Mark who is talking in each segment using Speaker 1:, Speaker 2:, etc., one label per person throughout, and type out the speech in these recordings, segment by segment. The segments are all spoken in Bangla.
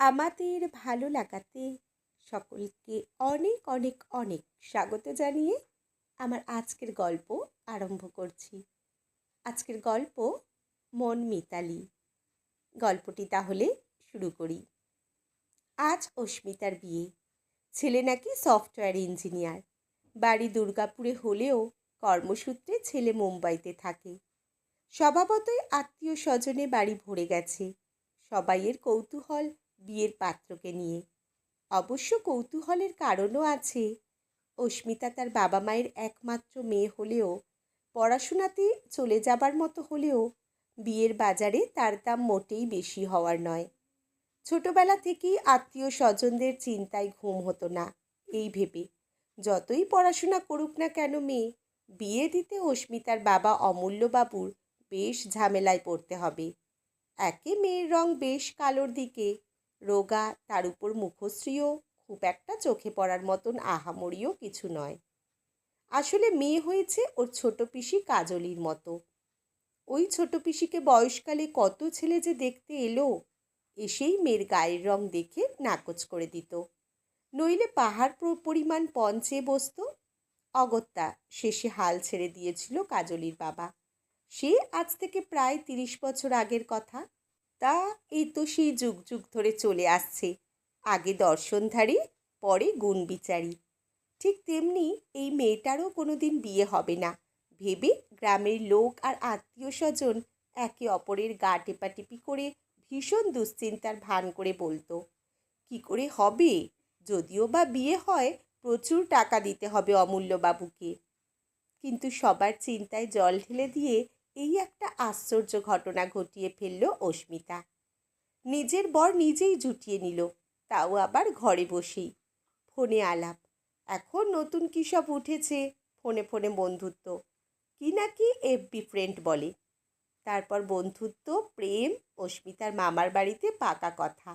Speaker 1: আমাদের ভালো লাগাতে সকলকে অনেক অনেক অনেক স্বাগত জানিয়ে আমার আজকের গল্প আরম্ভ করছি। আজকের গল্প মন মিতালি। গল্পটি তাহলে শুরু করি। আজ অস্মিতার বিয়ে। ছেলে নাকি সফটওয়্যার ইঞ্জিনিয়ার। বাড়ি দুর্গাপুরে হলেও কর্মসূত্রে ছেলে মুম্বাইতে থাকে। স্বভাবতই আত্মীয় স্বজনে বাড়ি ভরে গেছে। সবাইয়ের কৌতূহল বিয়ের পাত্রকে নিয়ে। অবশ্য কৌতূহলের কারণও আছে। অস্মিতা তার বাবা মায়ের একমাত্র মেয়ে হলেও, পড়াশোনাতে চলে যাবার মতো হলেও বিয়ের বাজারে তার দাম মোটেই বেশি হওয়ার নয়। ছোটবেলা থেকেই আত্মীয় স্বজনদের চিন্তায় ঘুম হতো না, এই ভেবে। যতই পড়াশোনা করুক না কেন মেয়ে, বিয়ে দিতে অস্মিতার বাবা অমূল্যবাবুর বেশ ঝামেলায় পড়তে হবে। একে মেয়ের রং বেশ কালোর দিকে রোগা, তার উপর মুখশ্রীও খুব একটা চোখে পড়ার মতন আহামরিও কিছু নয়। আসলে মেয়ে হয়েছে ওর ছোট পিসি কাজলির মতো। ওই ছোট পিসিকে বয়সকালে কত ছেলে যে দেখতে এলো, এসেই মেয়ের গায়ের রং দেখে নাকচ করে দিত। নইলে পাহাড় পরিমাণ পঞ্চে বসত। অগত্যা শেষে হাল ছেড়ে দিয়েছিল কাজলির বাবা। সে আজ থেকে প্রায় তিরিশ বছর আগের কথা। তা এই তো সেই যুগ যুগ ধরে চলে আসছে। আগে দর্শনধারী, পরে গুণ বিচারী ঠিক তেমনি এই মেয়েটারও কোনো দিন বিয়ে হবে না। ভেবে গ্রামের লোক আর আত্মীয় স্বজন একে অপরের গা টেপাটিপি করে ভীষণ দুশ্চিন্তার ভান করে বলতো, কি করে হবে? যদিও বা বিয়ে হয়, প্রচুর টাকা দিতে হবে অমূল্যবাবুকে। কিন্তু সবার চিন্তায় জল ঢেলে দিয়ে এই একটা আশ্চর্য ঘটনা ঘটিয়ে ফেলল অস্মিতা। নিজের বর নিজেই জুটিয়ে নিল, তাও আবার ঘরে বসেই। ফোনে আলাপ, এখন নতুন কী সব উঠেছে? ফোনে ফোনে বন্ধুত্ব, কি নাকি এফবি ফ্রেন্ড বলে। তারপর বন্ধুত্ব, প্রেম, অস্মিতার মামার বাড়িতে পাকা কথা,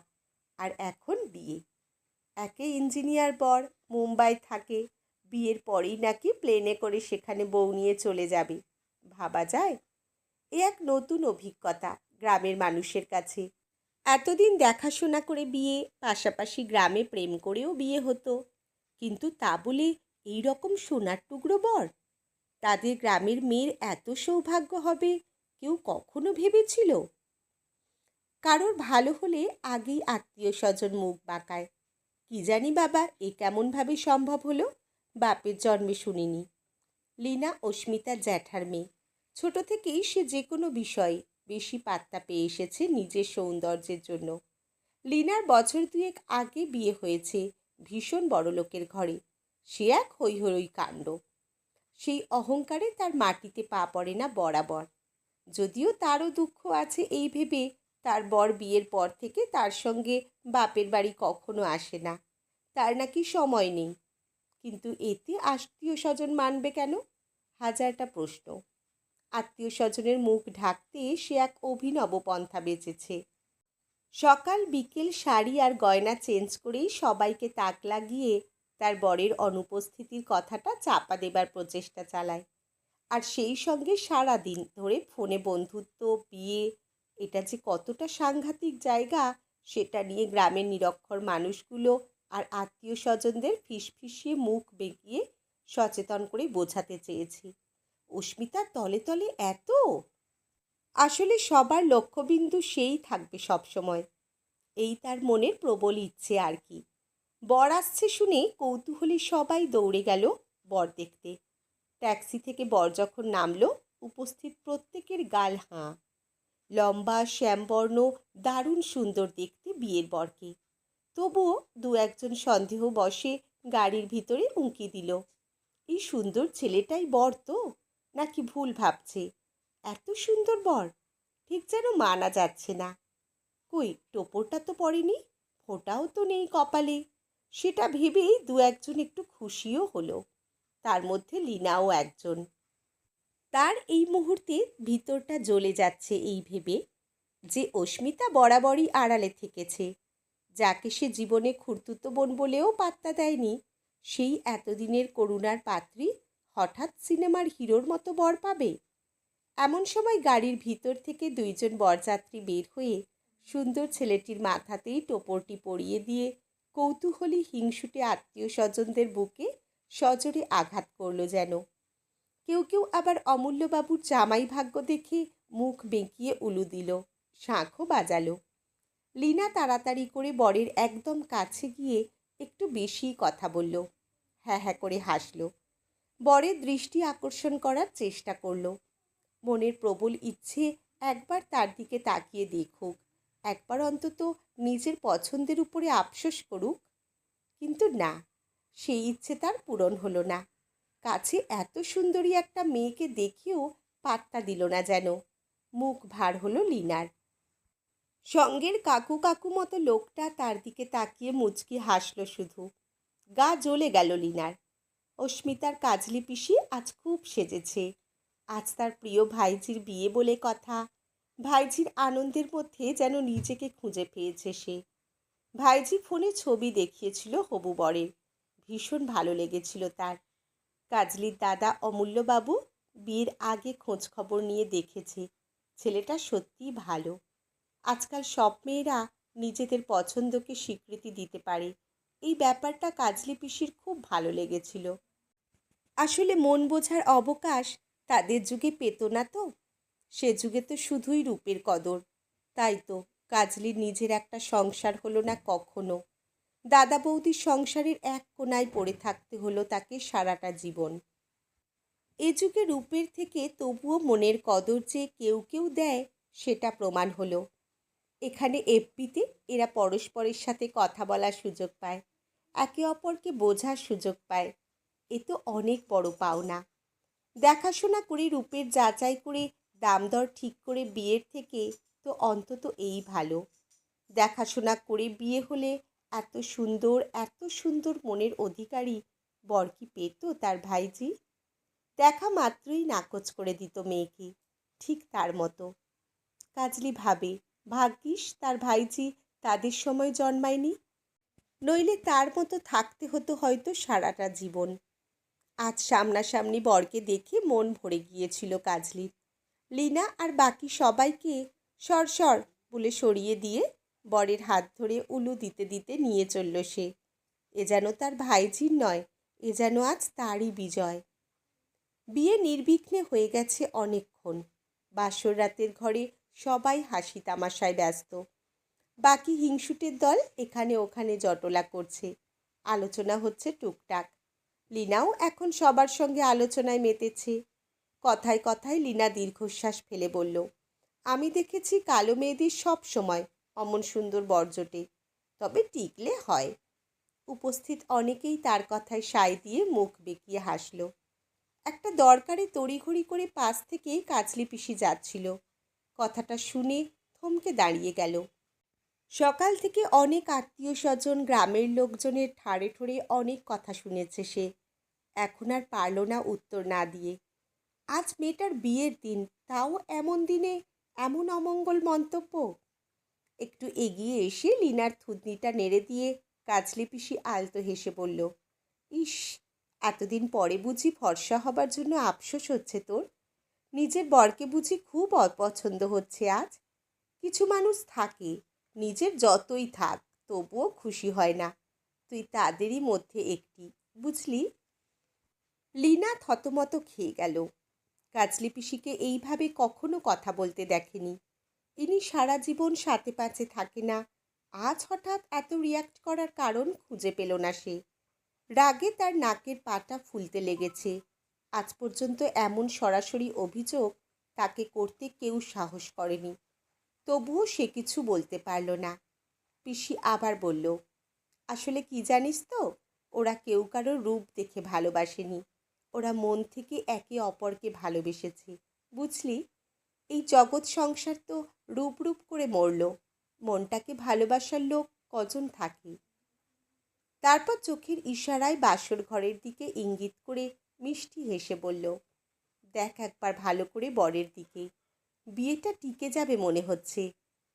Speaker 1: আর এখন বিয়ে। একে ইঞ্জিনিয়ার বর, মুম্বাই থাকে, বিয়ের পরেই নাকি প্লেনে করে সেখানে বউ নিয়ে চলে যাবে। ভাবা যায়? এ এক নতুন অভিজ্ঞতা গ্রামের মানুষের কাছে। এতদিন দেখাশোনা করে বিয়ে, পাশাপাশি গ্রামে প্রেম করেও বিয়ে হতো। কিন্তু তা বলে এই রকম সোনার টুকরো বর? তাদের গ্রামের মেয়ের এত সৌভাগ্য হবে কেউ কখনো ভেবেছিল? কারোর ভালো হলে আগেই আত্মীয় স্বজন মুখ বাঁকায়। কি জানি বাবা, এ কেমনভাবে সম্ভব হলো? বাপের জন্মে শুনিনি। লীনা অস্মিতা জ্যাঠার মেয়ে। ছোট থেকেই সে যে কোনো বিষয়ে বেশি পাত্তা পেয়ে এসেছে নিজের সৌন্দর্যের জন্য। লিনার বছর দুয়েক আগে বিয়ে হয়েছে ভীষণ বড় লোকের ঘরে। সে এক হৈহরই কাণ্ড। সেই অহংকারে তার মাটিতে পা পড়ে না বরাবর। যদিও তারও দুঃখ আছে এই ভেবে তার বর বিয়ের পর থেকে তার সঙ্গে বাপের বাড়ি কখনো আসে না। তার নাকি সময় নেই। কিন্তু এতে আত্মীয় স্বজন মানবে কেন? হাজারটা প্রশ্ন। আত্মীয় স্বজনের মুখ ঢাকতে সে এক অভিনব পন্থা বেঁচেছে। সকাল বিকেল শাড়ি আর গয়না চেঞ্জ করেই সবাইকে তাক লাগিয়ে তার বরের অনুপস্থিতির কথাটা চাপা দেবার প্রচেষ্টা চালায়। আর সেই সঙ্গে সারা দিন ধরে ফোনে বন্ধুত্ব, বিয়ে, এটা যে কতটা সাংঘাতিক জায়গা, সেটা নিয়ে গ্রামের নিরক্ষর মানুষগুলো আর আত্মীয় স্বজনদের ফিসফিসিয়ে মুখ বেঁকিয়ে সচেতন করে বোঝাতে চেয়েছি। অস্মিতা তলে তলে এত? আসলে সবার লক্ষ্যবিন্দু সেই থাকবে সবসময়। এই তার মনের প্রবল ইচ্ছে আর কি। বর আসছে শুনে কৌতূহলী সবাই দৌড়ে গেল বর দেখতে। ট্যাক্সি থেকে বর যখন নামলো, উপস্থিত প্রত্যেকের গাল হাঁ। লম্বা, শ্যামবর্ণ, দারুণ সুন্দর দেখতে বিয়ের বরকে। তবুও দু একজন সন্দেহ বসে গাড়ির ভিতরে উঁকি দিল। এই সুন্দর ছেলেটাই বর তো। নাকি ভুল ভাবছে? এত সুন্দর বর, ঠিক যেন মানা যাচ্ছে না। কই, টোপরটা তো পড়েনি, ফোঁটাও তো নেই কপালে। সেটা ভেবেই দু একজন একটু খুশিও হলো। তার মধ্যে লীনাও একজন। তার এই মুহূর্তে ভিতরটা জ্বলে যাচ্ছে এই ভেবে যে অস্মিতা বরাবরই আড়ালে থেকেছে। যাকে সে জীবনে খুঁড়তুতো বোন বলেও পাত্তা দেয়নি, সেই এতদিনের করুণার পাত্রী হঠাৎ সিনেমার হিরোর মতো বর পাবে? এমন সময় গাড়ির ভিতর থেকে দুইজন বরযাত্রী বের হয়ে সুন্দর ছেলেটির মাথাতেই টোপরটি পরিয়ে দিয়ে কৌতূহলী হিংসুটে আত্মীয় স্বজনদের বুকে সজোরে আঘাত করল যেন। কেউ কেউ আবার অমূল্যবাবুর জামাই ভাগ্য দেখে মুখ বেঁকিয়ে উলু দিল, শাঁখও বাজালো। লীনা তাড়াতাড়ি করে বরের একদম কাছে গিয়ে একটু বেশিই কথা বলল হ্যাঁ হ্যাঁ করে হাসল। বরের দৃষ্টি আকর্ষণ করার চেষ্টা করল। মনের প্রবল ইচ্ছে একবার তার দিকে তাকিয়ে দেখুক, একবার অন্তত নিজের পছন্দের উপরে আফসোস করুক। কিন্তু না, সেই ইচ্ছে তার পূরণ হলো না। কাছে এত সুন্দরী একটা মেয়েকে দেখেও পাত্তা দিল না যেন। মুখ ভার হলো লিনার। সঙ্গের কাকু কাকু মতো লোকটা তার দিকে তাকিয়ে মুচকি হাসল শুধু। গা জ্বলে গেল লিনার। অস্মিতার কাজলি পিসি আজ খুব সেজেছে। আজ তার প্রিয় ভাইজির বিয়ে বলে কথা। ভাইজির আনন্দের মধ্যে যেন নিজেকে খুঁজে পেয়েছে সে। ভাইজি ফোনে ছবি দেখিয়েছিল হবু বরের। ভীষণ ভালো লেগেছিল তার। কাজলির দাদা অমূল্যবাবু বিয়ের আগে খোঁজ খবর নিয়ে দেখেছে। ছেলেটা সত্যিই ভালো। আজকাল সব মেয়েরা নিজেদের পছন্দকে স্বীকৃতি দিতে পারে। এই ব্যাপারটা কাজলি পিসির খুব ভালো লেগেছিল। আসলে মন বোঝার অবকাশ তাদের যুগে পেত না তো। সে যুগে তো শুধুই রূপের কদর। তাই তো কাজলির নিজের একটা সংসার হলো না কখনো। দাদা বৌদির সংসারের এক কোনায় পড়ে থাকতে হলো তাকে সারাটা জীবন। এ যুগে রূপের থেকে তবুও মনের কদর যে কেউ কেউ দেয়, সেটা প্রমাণ হলো। এখানে এফপিতে এরা পরস্পরের সাথে কথা বলার সুযোগ পায়, একে অপরকে বোঝার সুযোগ পায়। এ তো অনেক বড় পাওনা। দেখাশোনা করে, রূপের যাচাই করে, দাম দর ঠিক করে বিয়ের থেকে তো অন্তত এই ভালো। দেখাশোনা করে বিয়ে হলে এত সুন্দর এত সুন্দর মনের অধিকারী বর কি পেত তার ভাইজি? দেখা মাত্রই নাকচ করে দিত মেয়েকে, ঠিক তার মতো। কাজলি ভাবে ভাগ্যিস তার ভাইজি তাদের সময় জন্মায়নি। নইলে তার মতো থাকতে হতো হয়তো সারাটা জীবন। আজ সামনাসামনি বরকে দেখে মন ভরে গিয়েছিল কাজলির লিনা আর বাকি সবাইকে সর সর বলে সরিয়ে দিয়ে বরের হাত ধরে উলু দিতে দিতে নিয়ে চলল সে। এ যেন তার ভাইজির নয়, এ যেন আজ তারই বিজয়। বিয়ে নির্বিঘ্নে হয়ে গেছে অনেকক্ষণ। বাসর রাতের ঘরে সবাই হাসি তামাশায় ব্যস্ত। বাকি হিংসুটের দল এখানে ওখানে জটলা করছে। আলোচনা হচ্ছে টুকটাক। লিনাও এখন সবার সঙ্গে আলোচনায় মেতেছে। কথায় কথায় লিনা দীর্ঘশ্বাস ফেলে বলল, আমি দেখেছি কালো মেয়েদের সব সময় অমন সুন্দর বর্জটে, তবে টিকলে হয়। উপস্থিত অনেকেই তার কথায় সায় দিয়ে মুখ বেঁকিয়ে হাসল। একটা দরকারে তড়িঘড়ি করে পাশ থেকে কাজলি পিসি যাচ্ছিল। কথাটা শুনে থমকে দাঁড়িয়ে গেল। সকাল থেকে অনেক আত্মীয় স্বজন গ্রামের লোকজনের ঠাড়ে ঠোড়ে অনেক কথা শুনেছে সে। এখন আর পারল না উত্তর না দিয়ে। আজ মেয়েটার বিয়ের দিন, তাও এমন দিনে এমন অমঙ্গল মন্তব্য? একটু এগিয়ে এসে লিনার থুতনিটা নেড়ে দিয়ে কাজলি পিসি আলতো হেসে বলল, ইস, এতদিন পরে বুঝি ফর্সা হবার জন্য আফসোস হচ্ছে তোর? নিজের বরকে বুঝি খুব অপছন্দ হচ্ছে আজ। কিছু মানুষ থাকে, নিজের যতই থাক, তবুও খুশি হয় না। তুই তাদেরই মধ্যে একটি, বুঝলি? লিনা থতমত খেয়ে গেল। কাজলি পিসিকে এইভাবে কখনো কথা বলতে দেখেনি। ইনি সারা জীবন সাথে পাচে থাকে না। আজ হঠাৎ এত রিয়াক্ট করার কারণ খুঁজে পেল না সে। রাগে তার নাকের পাটা ফুলতে লেগেছে। আজ পর্যন্ত এমন সরাসরি অভিযোগ তাকে করতে কেউ সাহস করেনি। তবুও সে কিছু বলতে পারল না। পিসি আবার বলল, আসলে কি জানিস তো, ওরা কেউ কারও রূপ দেখে ভালোবাসেনি। ওরা মন থেকে একে অপরকে ভালোবেসেছে, বুঝলি? এই জগৎ সংসার তো রূপ রূপ করে মরল। মনটাকে ভালোবাসার লোক কজন থাকে? তারপর চোখের ইশারায় বাসর ঘরের দিকে ইঙ্গিত করে মিষ্টি হেসে বলল, দেখ একবার ভালো করে বরের দিকে। বিয়েটা টিকে যাবে মনে হচ্ছে।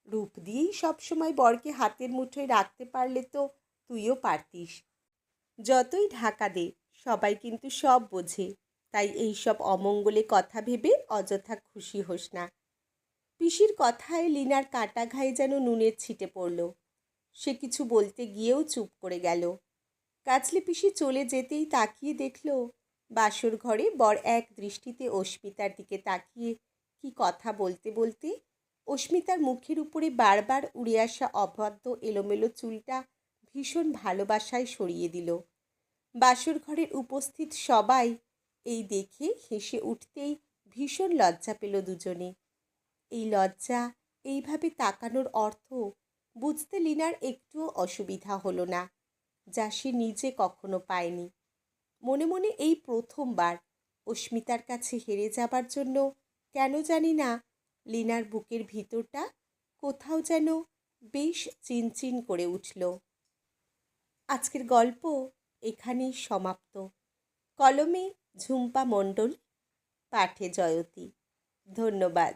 Speaker 1: রূপ দিয়েই সবসময় বরকে হাতের মুঠোয় রাখতে পারলে তো তুইও পারতিস। যতই ঢাকা দে, সবাই কিন্তু সব বোঝে। তাই এই সব অমঙ্গলে কথা ভেবে অযথা খুশি হোস না। পিসির কথায় লিনার কাটা ঘায়ে যেন নুনের ছিটে পড়ল। সে কিছু বলতে গিয়েও চুপ করে গেল। কাজলি পিসি চলে যেতেই তাকিয়ে দেখল বাসর ঘরে বর এক দৃষ্টিতে অস্মিতার দিকে তাকিয়ে কি কথা বলতে বলতে অস্মিতার মুখের উপরে বারবার উড়ে আসা অবাধ্য এলোমেলো চুলটা ভীষণ ভালোবাসায় সরিয়ে দিল। বাসর ঘরের উপস্থিত সবাই এই দেখে হেসে উঠতেই ভীষণ লজ্জা পেল দুজনে। এই লজ্জা, এইভাবে তাকানোর অর্থ বুঝতে লিনার একটুও অসুবিধা হলো না, যা সে নিজে কখনো পায়নি। মনে মনে এই প্রথমবার অস্মিতার কাছে হেরে যাবার জন্য কেন জানি না লিনার বুকের ভিতরটা কোথাও যেন বেশ চিনচিন করে উঠল। আজকের গল্প এখানেই সমাপ্ত। কলমে ঝুম্পা মণ্ডল, পাঠে জয়তী। ধন্যবাদ।